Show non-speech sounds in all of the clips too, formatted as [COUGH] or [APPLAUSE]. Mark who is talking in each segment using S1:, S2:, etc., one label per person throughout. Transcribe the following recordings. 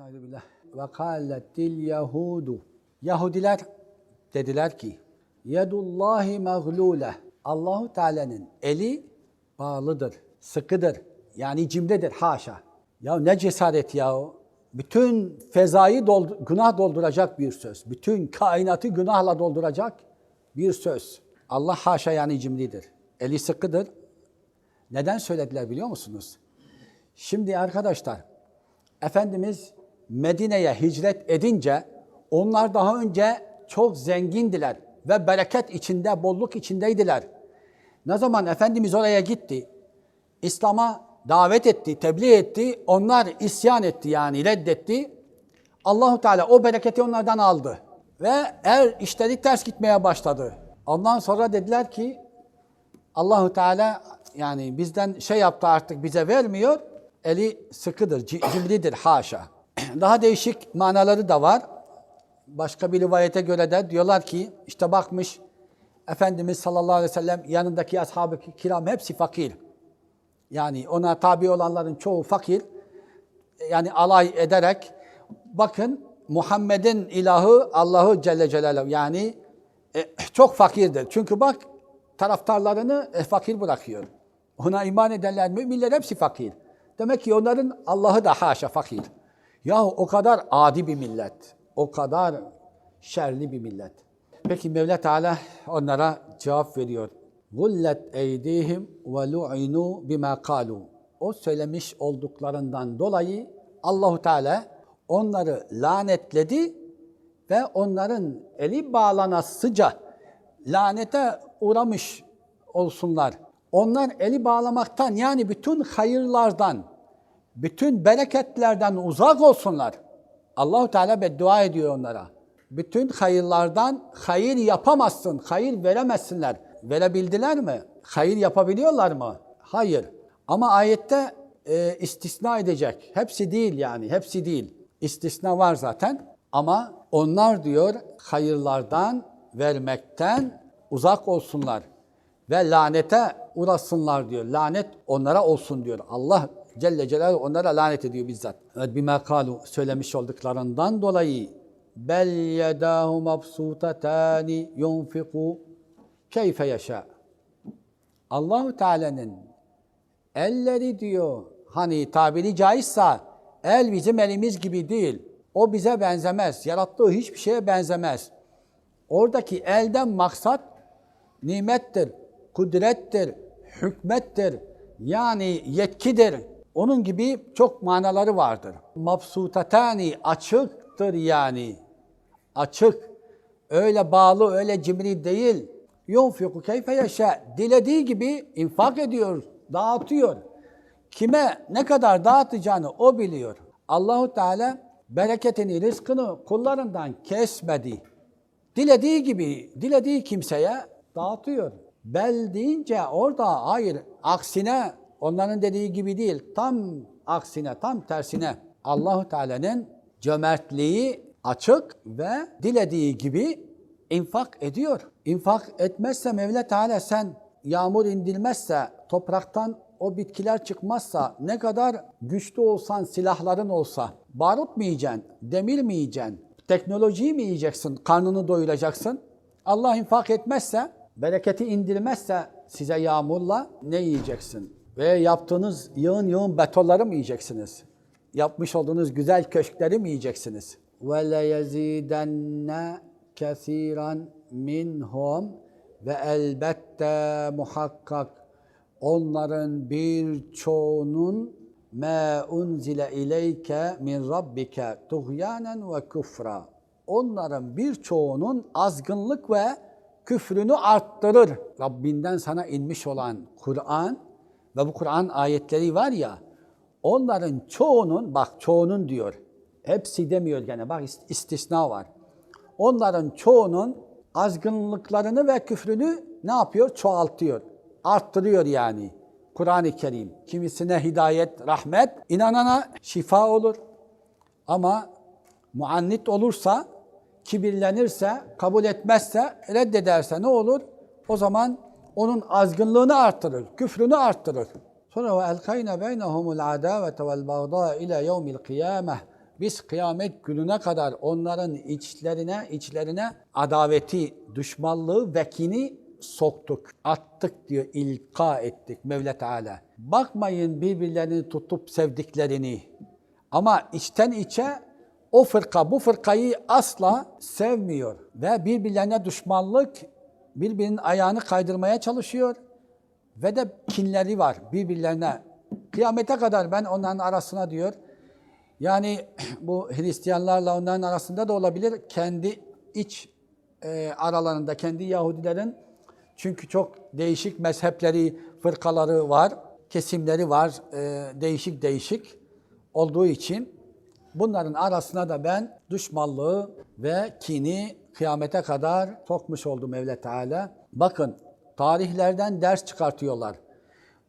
S1: Estağfirullah. Ve kâletil yahudu. Yahudiler dediler ki yedullahi mağlule. Allahu Teala'nın eli bağlıdır, sıkıdır. Yani cimdedir haşa. Ya ne cesaret ya o. Bütün fezayı doldu- günah dolduracak bir söz. Bütün kainatı günahla dolduracak bir söz. Allah haşa yani cimridir. Eli sıkıdır. Neden söylediler biliyor musunuz? Şimdi arkadaşlar, Efendimiz Medine'ye hicret edince onlar daha önce çok zengindiler ve bereket içinde, bolluk içindeydiler. Ne zaman Efendimiz oraya gitti, İslam'a davet etti, tebliğ etti, onlar isyan etti yani reddetti. Allahu Teala o bereketi onlardan aldı ve er işleri ters gitmeye başladı. Ondan sonra dediler ki Allahu Teala yani bizden şey yaptı artık bize vermiyor. Eli sıkıdır, ci- cimridir haşa. Daha değişik manaları da var. Başka bir rivayete göre de diyorlar ki işte bakmış Efendimiz sallallahu aleyhi ve sellem yanındaki ashab-ı kiram hepsi fakir. Yani ona tabi olanların çoğu fakir. Yani alay ederek bakın Muhammed'in ilahı Allah'ı Celle Celaluhu yani e, çok fakirdir. Çünkü bak taraftarlarını e, fakir bırakıyor. Ona iman edenler, müminler hepsi fakir. Demek ki onların Allah'ı da haşa fakir. Ya o kadar adi bir millet, o kadar şerli bir millet. Peki Mevla Teala onlara cevap veriyor. Gullet eydihim ve lu'inu bima kalu. O söylemiş olduklarından dolayı Allahu Teala onları lanetledi ve onların eli bağlanasıca lanete uğramış olsunlar. Onlar eli bağlamaktan yani bütün hayırlardan, bütün bereketlerden uzak olsunlar. Allahu Teala beddua ediyor onlara. Bütün hayırlardan hayır yapamazsın, hayır veremezsinler. Verebildiler mi? Hayır yapabiliyorlar mı? Hayır. Ama ayette e, istisna edecek. Hepsi değil yani, hepsi değil. İstisna var zaten. Ama onlar diyor hayırlardan vermekten uzak olsunlar ve lanete uğrasınlar diyor. Lanet onlara olsun diyor. Allah Celle Celaluhu onlara lanet ediyor bizzat. Evet bima kalu söylemiş olduklarından dolayı bel yedahu mabsutatani yunfiku keyfe yaşa. Allahu Teala'nın elleri diyor hani tabiri caizse el bizim elimiz gibi değil. O bize benzemez. Yarattığı hiçbir şeye benzemez. Oradaki elden maksat nimettir, kudrettir, hükmettir. Yani yetkidir. Onun gibi çok manaları vardır. Mabsutatani açıktır yani. Açık. Öyle bağlı, öyle cimri değil. Yunfiku keyfe yaşa. Dilediği gibi infak ediyor, dağıtıyor. Kime ne kadar dağıtacağını o biliyor. Allahu Teala bereketini, rızkını kullarından kesmedi. Dilediği gibi, dilediği kimseye dağıtıyor. Bel deyince orada hayır, aksine onların dediği gibi değil, tam aksine, tam tersine Allahu Teala'nın cömertliği açık ve dilediği gibi infak ediyor. İnfak etmezse Mevla Teala sen yağmur indirmezse, topraktan o bitkiler çıkmazsa, ne kadar güçlü olsan, silahların olsa, barut mu yiyeceksin, demir mi yiyeceksin, teknolojiyi mi yiyeceksin, karnını doyuracaksın? Allah infak etmezse, bereketi indirmezse size yağmurla ne yiyeceksin? Ve yaptığınız yığın yığın betoları mı yiyeceksiniz? Yapmış olduğunuz güzel köşkleri mi yiyeceksiniz? Ve le kesiran minhum ve elbette muhakkak onların bir çoğunun ma unzile ileyke min rabbike tuğyanen ve küfra. Onların birçoğunun azgınlık ve küfrünü arttırır. Rabbinden sana inmiş olan Kur'an ve bu Kur'an ayetleri var ya, onların çoğunun, bak çoğunun diyor, hepsi demiyor gene, bak istisna var. Onların çoğunun azgınlıklarını ve küfrünü ne yapıyor? Çoğaltıyor. Arttırıyor yani. Kur'an-ı Kerim. Kimisine hidayet, rahmet, inanana şifa olur. Ama muannit olursa, kibirlenirse, kabul etmezse, reddederse ne olur? O zaman onun azgınlığını arttırır, küfrünü arttırır. Sonra ve elkayna beynehumul adavete vel bagda ila yevmil kıyameh Biz kıyamet gününe kadar onların içlerine içlerine adaveti, düşmanlığı ve kini soktuk, attık diyor, ilka ettik Mevla Teala. Bakmayın birbirlerini tutup sevdiklerini ama içten içe o fırka bu fırkayı asla sevmiyor ve birbirlerine düşmanlık, birbirinin ayağını kaydırmaya çalışıyor ve de kinleri var birbirlerine. Kıyamete kadar ben onların arasına diyor, yani [CLEARS THROAT] bu Hristiyanlarla onların arasında da olabilir. Kendi iç e, aralarında kendi Yahudilerin çünkü çok değişik mezhepleri, fırkaları var, kesimleri var, e, değişik değişik olduğu için bunların arasına da ben düşmanlığı ve kini kıyamete kadar sokmuş oldum Mevla Teala. Bakın tarihlerden ders çıkartıyorlar.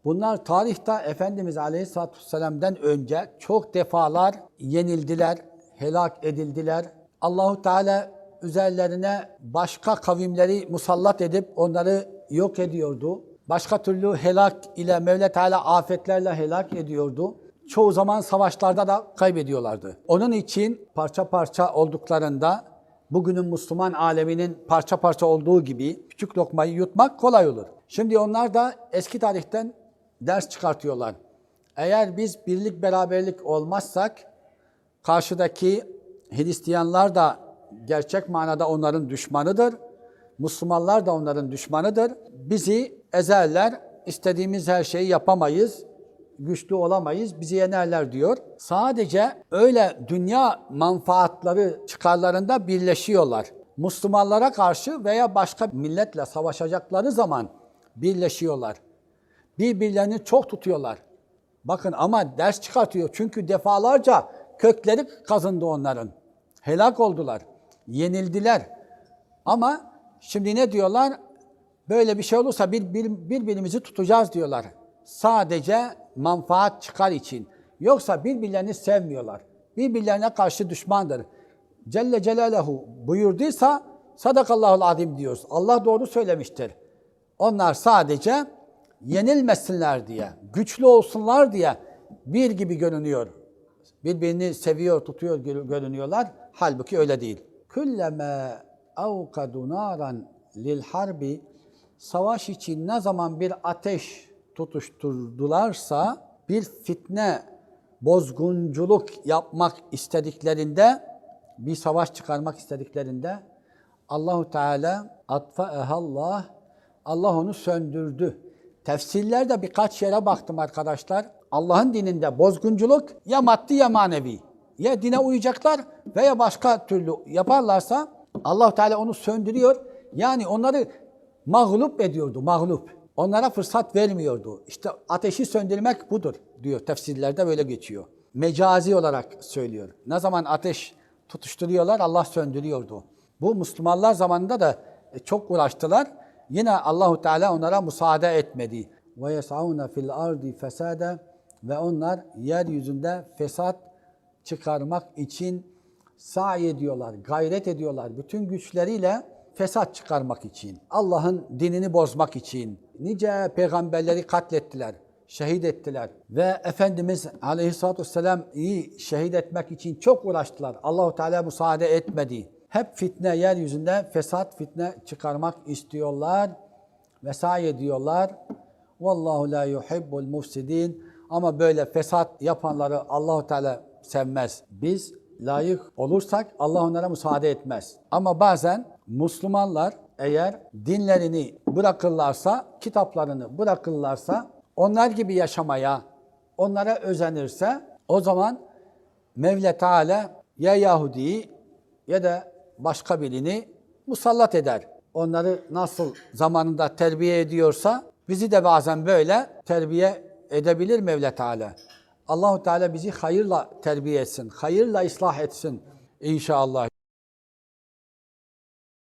S1: Bunlar tarihte Efendimiz Aleyhisselatü Vesselam'dan önce çok defalar yenildiler, helak edildiler. Allahu Teala üzerlerine başka kavimleri musallat edip onları yok ediyordu. Başka türlü helak ile Mevla Teala afetlerle helak ediyordu. Çoğu zaman savaşlarda da kaybediyorlardı. Onun için parça parça olduklarında bugünün Müslüman aleminin parça parça olduğu gibi küçük lokmayı yutmak kolay olur. Şimdi onlar da eski tarihten ders çıkartıyorlar. Eğer biz birlik beraberlik olmazsak karşıdaki Hristiyanlar da gerçek manada onların düşmanıdır. Müslümanlar da onların düşmanıdır. Bizi ezerler, istediğimiz her şeyi yapamayız, güçlü olamayız, bizi yenerler diyor. Sadece öyle dünya manfaatları çıkarlarında birleşiyorlar. Müslümanlara karşı veya başka milletle savaşacakları zaman birleşiyorlar. Birbirlerini çok tutuyorlar. Bakın ama ders çıkartıyor. Çünkü defalarca kökleri kazındı onların. Helak oldular. Yenildiler. Ama şimdi ne diyorlar? Böyle bir şey olursa bir, bir, birbirimizi tutacağız diyorlar. Sadece manfaat çıkar için. Yoksa birbirlerini sevmiyorlar. Birbirlerine karşı düşmandır. Celle Celaluhu buyurduysa sadakallahul azim diyoruz. Allah doğru söylemiştir. Onlar sadece yenilmesinler diye, güçlü olsunlar diye bir gibi görünüyor. Birbirini seviyor, tutuyor görünüyorlar. Halbuki öyle değil. Külleme avkadu naran lil harbi savaş için ne zaman bir ateş tutuşturdularsa bir fitne, bozgunculuk yapmak istediklerinde, bir savaş çıkarmak istediklerinde Allahu Teala atfa'ehallah Allah onu söndürdü. Tefsirlerde birkaç yere baktım arkadaşlar. Allah'ın dininde bozgunculuk ya maddi ya manevi. Ya dine uyacaklar veya başka türlü yaparlarsa allah Teala onu söndürüyor. Yani onları mağlup ediyordu, mağlup. Onlara fırsat vermiyordu. İşte ateşi söndürmek budur diyor. Tefsirlerde böyle geçiyor. Mecazi olarak söylüyor. Ne zaman ateş tutuşturuyorlar Allah söndürüyordu. Bu Müslümanlar zamanında da çok uğraştılar. Yine Allahu Teala onlara müsaade etmedi. Ve yes'auna fil ardi fesada ve onlar yeryüzünde fesat çıkarmak için sa'i ediyorlar, gayret ediyorlar bütün güçleriyle fesat çıkarmak için. Allah'ın dinini bozmak için. Nice peygamberleri katlettiler, şehit ettiler ve Efendimiz Aleyhisselatü Vesselam iyi şehit etmek için çok uğraştılar. Allahu Teala müsaade etmedi. Hep fitne yeryüzünde fesat fitne çıkarmak istiyorlar. Vesai ediyorlar. Vallahu la yuhibbul mufsidin. Ama böyle fesat yapanları Allahu Teala sevmez. Biz layık olursak Allah onlara müsaade etmez. Ama bazen Müslümanlar eğer dinlerini bırakırlarsa, kitaplarını bırakırlarsa, onlar gibi yaşamaya, onlara özenirse o zaman Mevla Teala ya Yahudi'yi ya da başka birini musallat eder. Onları nasıl zamanında terbiye ediyorsa bizi de bazen böyle terbiye edebilir Mevla Teala. Allahu Teala bizi hayırla terbiye etsin, hayırla ıslah etsin inşallah.